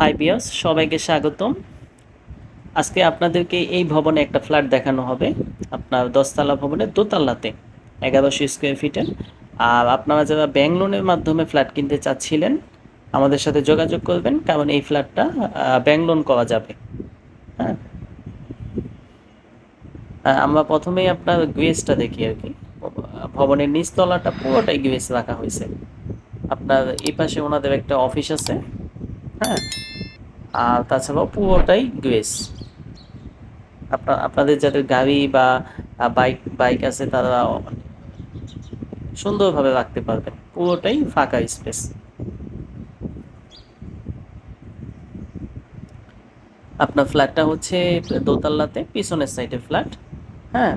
High বিয়াস সবাইকে স্বাগতম। আজকে আপনাদেরকে এই ভবনে একটা ফ্ল্যাট দেখানো হবে। আপনার দশতলা ভবনের দোতলাতে এগারোশো স্কোয়ার ফিটের আর আপনারা যারা ব্যাংক লোনের মাধ্যমে ফ্ল্যাট কিনতে চাচ্ছিলেন আমাদের সাথে যোগাযোগ করবেন কারণ এই ফ্ল্যাটটা ব্যাংক লোন করা যাবে। হ্যাঁ? আহ, আমরা প্রথমেই আপনার গ্রেসটা দেখি আর কি। ভবনের নিচতলাটা পুরোটাই গ্রেস রাখা হয়েছে। আপনার এই পাশে ওনাদের একটা অফিস আছে। হ্যাঁ? আর তাছাড়াও পুরোটাই গ্রেস। আপনার আপনাদের যাদের গাড়ি বা বাইক বাইক আছে তারা সুন্দরভাবে রাখতে পারবেন। পুরোটাই ফাঁকা স্পেস। আপনার ফ্ল্যাটটা হচ্ছে দোতলাতে, পিছনের সাইডে ফ্ল্যাট হ্যাঁ?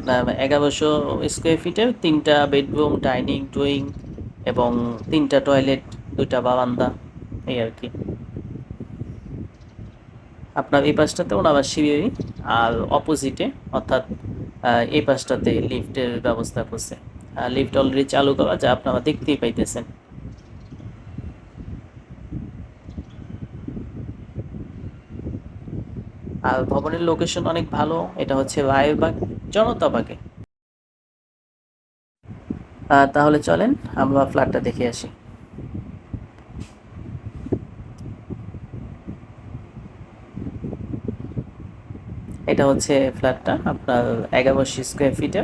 এগারোশো স্কোয়ার ফিটের তিনটা বেডরুম ডাইনিং ড্রয়িং এবং তিনটা টয়লেট দুইটা বারান্দা, এই আর কি। আপনার এই পাশটাতে ওনার সিঁড়ি আর অপোজিটে অর্থাৎ এই পাশটাতে লিফটের ব্যবস্থা করছে। লিফট অলরেডি চালু করা, যা আপনারা দেখতেই পাইতেছেন। আর ভবনের লোকেশন অনেক ভালো, এটা হচ্ছে রায়েরবাগ জনতাবাগে তাহলে চলেন, আমরা ফ্ল্যাটটা দেখে আসি। এটা হচ্ছে ফ্ল্যাটটা আপনার এগারোশো স্কোয়ার ফিটে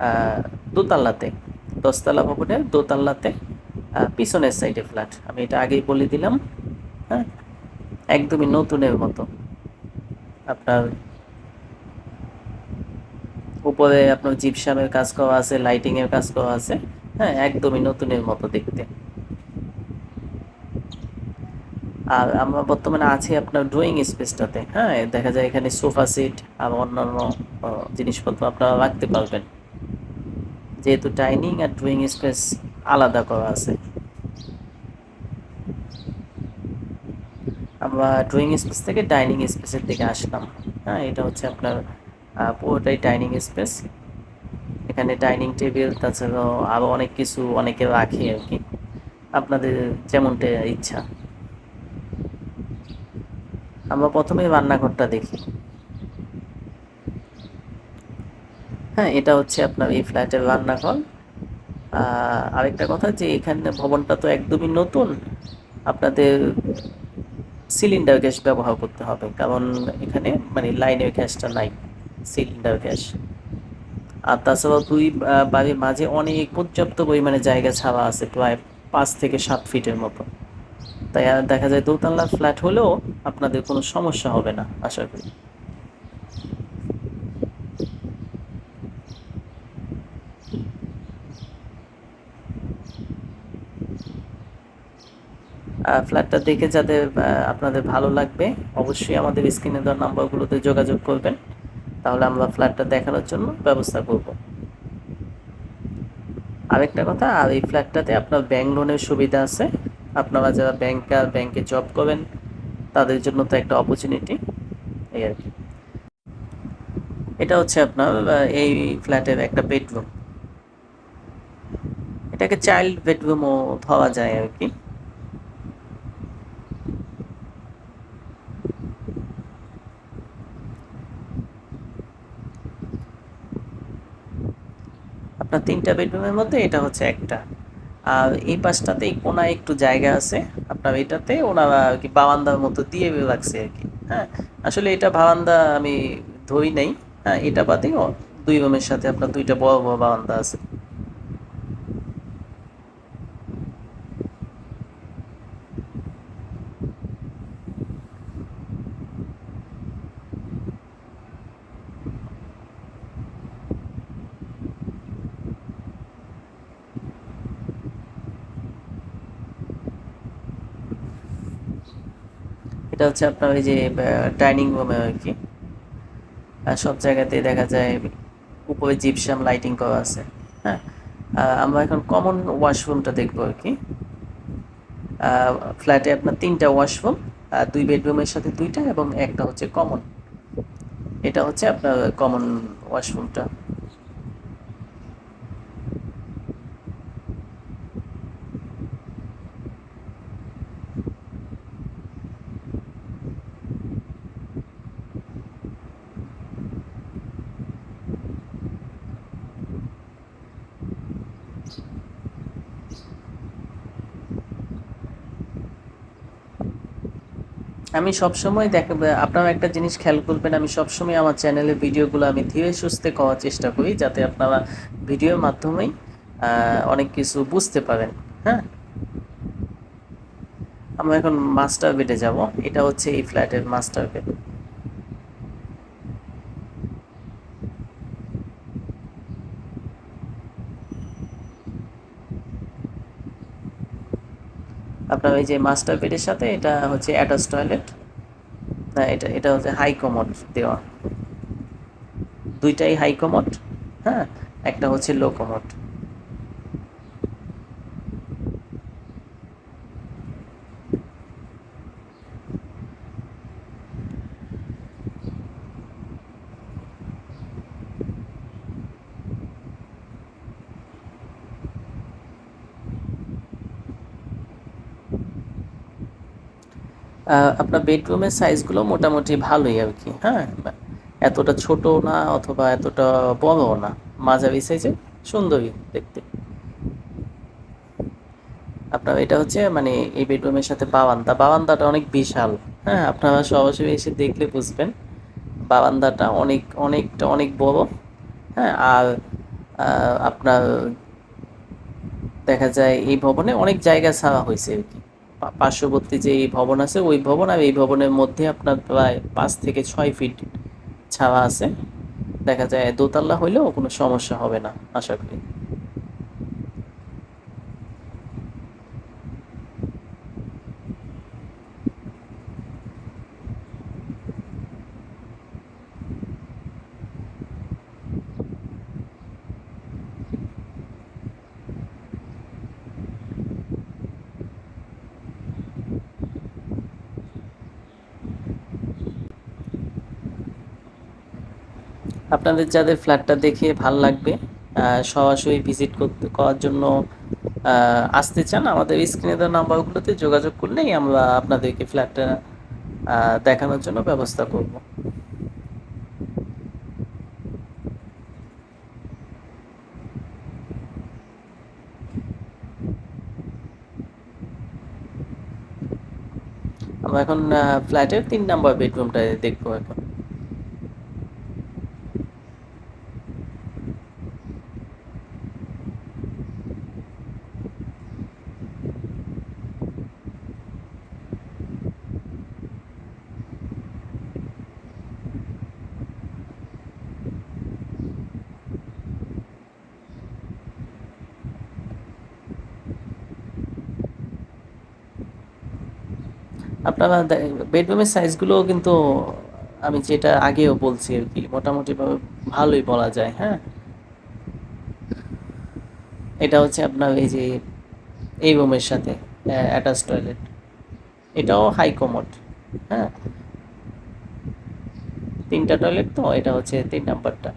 আহ, দোতলাতে দশতলা ভবনের দোতলাতে আহ, পিছনের সাইডে ফ্ল্যাট আমি এটা আগেই বলে দিলাম হ্যাঁ? একদমই নতুনের মতো। আপনার উপরে আপনার জিপসামের কাজ করা আছে লাইটিংয়ের কাজ করা আছে হ্যাঁ? একদমই নতুনের মতো দেখতে। আর আমরা বর্তমানে আছি আপনার ড্রয়িং স্পেসটাতে হ্যাঁ? দেখা যায় এখানে সোফা সিট আর অন্যান্য জিনিসপত্র আপনারা রাখতে পারবেন। যেহেতু ডাইনিং আর ড্রয়িং স্পেস আলাদা করা আছে। আমরা ড্রয়িং স্পেস থেকে ডাইনিং স্পেসের দিকে আসলাম হ্যাঁ? এটা হচ্ছে আপনার পুরোটাই ডাইনিং স্পেস এখানে ডাইনিং টেবিল তাছাড়াও আরও অনেক কিছু অনেকে রাখে আর কি। আপনাদের যেমনটা ইচ্ছা। আমরা প্রথমে রান্নাঘরটা দেখি। হ্যাঁ এটা হচ্ছে আপনার এই ফ্ল্যাটের রান্নাঘর। আরেকটা কথা যে এখানে ভবনটা তো একদমই নতুন। আপনাদের সিলিন্ডার গ্যাস ব্যবহার করতে হবে, কারণ এখানে মানে লাইনের গ্যাসটা নাই, সিলিন্ডার গ্যাস। আর তাছাড়াও দুই বাড়ির মাঝে অনেক পর্যাপ্ত পরিমাণে জায়গা ছাড়া আছে, প্রায় পাঁচ থেকে সাত ফিটের মতো। তাই দেখা যায় দোতলা ফ্ল্যাট হলেও আপনাদের কোনো সমস্যা হবে না আশা করি। ফ্ল্যাটটা দেখে আহ, আপনাদের ভালো লাগবে অবশ্যই আমাদের স্ক্রিনে দেওয়া নাম্বারগুলোতে যোগাযোগ করবেন। তাহলে আমরা ফ্ল্যাটটা দেখানোর জন্য ব্যবস্থা করব। আরেকটা কথা আর এই ফ্ল্যাটটাতে আপনার ব্যাংক লোনের সুবিধা আছে। আপনারা যারা ব্যাংকার ব্যাংকে জব করেন, তাদের জন্য তো একটা অপরচুনিটি এই আর কি। এটা হচ্ছে আপনার এই ফ্ল্যাটের একটা বেডরুম এটাকে চাইল্ড বেডরুমও ধরা যায় আর কি। আপনার তিনটা বেডরুমের মধ্যে এটা হচ্ছে একটা। আর এই পাশটাতে এই কোনায় একটু জায়গা আছে। আপনার এটাতে ওনারা আর কি বারান্দার মতো দিয়ে রাখছে আর কি। হ্যাঁ আসলে এটা বারান্দা আমি ধরি নাই। হ্যাঁ এটা বাদেও দুই রুমের সাথে আপনার দুইটা বড় বড় বারান্দা আছে। এটা হচ্ছে আপনার ওই যে ডাইনিং রুমে আর কি। আর সব জায়গাতে দেখা যায় উপরে জিপসাম লাইটিং করা আছে হ্যাঁ? আমরা এখন কমন ওয়াশরুমটা দেখব আর কি। ফ্ল্যাটে আপনার তিনটা ওয়াশরুম আর দুই বেডরুমের সাথে দুইটা এবং একটা হচ্ছে কমন এটা হচ্ছে আপনার কমন ওয়াশরুমটা আমি সবসময় দেখ, আপনারা একটা জিনিস খেয়াল করবেন, আমি সবসময় আমার চ্যানেলে ভিডিওগুলো আমি ধীরে সুস্থে করার চেষ্টা করি যাতে আপনারা ভিডিওর মাধ্যমেই অনেক কিছু বুঝতে পারেন হ্যাঁ? আমরা এখন মাস্টার বেডে যাব, এটা হচ্ছে এই ফ্ল্যাটের মাস্টার বেড আপনার ওই যে মাস্টার বেডের সাথে, এটা হচ্ছে অ্যাটাচ টয়লেট না, এটা এটা হচ্ছে হাই কমোড দেওয়া। দুইটাই হাই কমোড হ্যাঁ? একটা হচ্ছে লো কমোড আপনার বেডরুমের সাইজগুলো মোটামুটি ভালোই আর কি হ্যাঁ? এতটা ছোট না অথবা এতটা বড়ও না। মাঝারি সাইজে সুন্দরই দেখতে। আপনার এটা হচ্ছে মানে এই বেডরুমের সাথে বারান্দা। বারান্দাটা অনেক বিশাল হ্যাঁ? আপনারা সরাসরি এসে দেখলে বুঝবেন। বারান্দাটা অনেক, অনেকটা অনেক বড় হ্যাঁ? আর আপনার দেখা যায় এই ভবনে অনেক জায়গা ছাড়া হয়েছে আর কি। পার্শ্ববর্তী যে ভবন আছে, ওই ভবন আর এই ভবনের মধ্যে আপনার প্রায় পাঁচ থেকে ছয় ফিট ছাড়া আছে। দেখা যায় দোতলা হইলেও কোনো সমস্যা হবে না, আশা করি। আপনাদের যাদের ফ্ল্যাটটা দেখে ভালো লাগবে সরাসরি ভিজিট করতে, করার জন্য আসতে চান, আমাদের স্ক্রিনে দেওয়া নাম্বারগুলোতে যোগাযোগ করলেই আমরা আপনাদেরকে ফ্ল্যাটটা দেখানোর জন্য ব্যবস্থা করব। আমরা এখন ফ্ল্যাটের তিন নাম্বার বেডরুমটা দেখব এখন। আপনারা বেডরুমের সাইজগুলো কিন্তু আমি যেটা আগেও বলছি আর কি, মোটামুটিভাবে ভালোই বলা যায় হ্যাঁ। এটা হচ্ছে আপনার এই যে, এই রুমের সাথে অ্যাটাচ টয়লেট এটাও হাই কমোড হ্যাঁ। তিনটা টয়লেট তো, এটা হচ্ছে তিন নাম্বারটা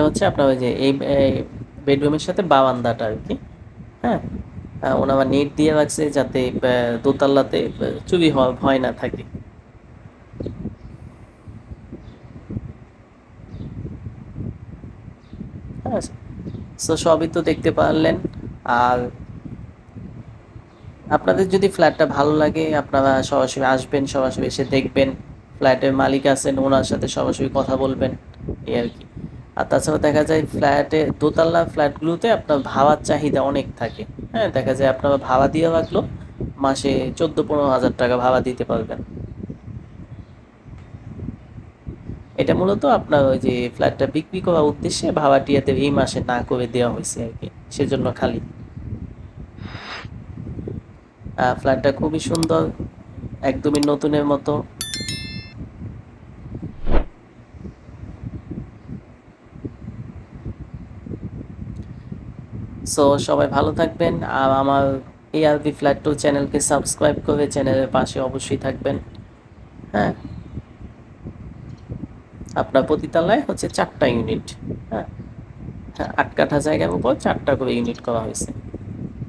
এটা হচ্ছে আপনার ওই যে এই বেডরুমের সাথে বারান্দাটা আর কি হ্যাঁ? ওনারা নেট দিয়ে রাখছে যাতে দোতলাতে চুরি ভয় না থাকে। হ্যাঁ তো সবই তো দেখতে পারলেন। আর আপনাদের যদি ফ্ল্যাটটা ভালো লাগে, আপনারা সরাসরি আসবেন, সরাসরি এসে দেখবেন। ফ্ল্যাটের মালিক আছেন, ওনার সাথে সরাসরি কথা বলবেন, এই আর কি। আর তাছাড়া দেখা যায় ফ্ল্যাটে, দোতলা ফ্ল্যাটগুলোতে আপনার ভাড়ার চাহিদা অনেক থাকে। হ্যাঁ দেখা যায় আপনারা ভাড়া দিয়ে রাখল, মাসে চোদ্দ পনেরো হাজার টাকা ভাড়া দিতে পারবেন। এটা মূলত আপনার ওই যে ফ্ল্যাটটা বিক্রি করার উদ্দেশ্যে ভাড়াটিয়াদের এই মাসে না করে দেওয়া হয়েছে আর কি, সেজন্য খালি। ফ্ল্যাটটা খুবই সুন্দর, একদমই নতুনের মতো। সো সবাই ভালো থাকবেন। আর আমার এআরবি ফ্ল্যাট টু চ্যানেলকে সাবস্ক্রাইব করে চ্যানেলের পাশে অবশ্যই থাকবেন। হ্যাঁ। আপনার প্রতিতলায় হচ্ছে চারটা ইউনিট। হ্যাঁ। আট কাঠা জায়গার উপর চারটা করে ইউনিট করা হয়েছে।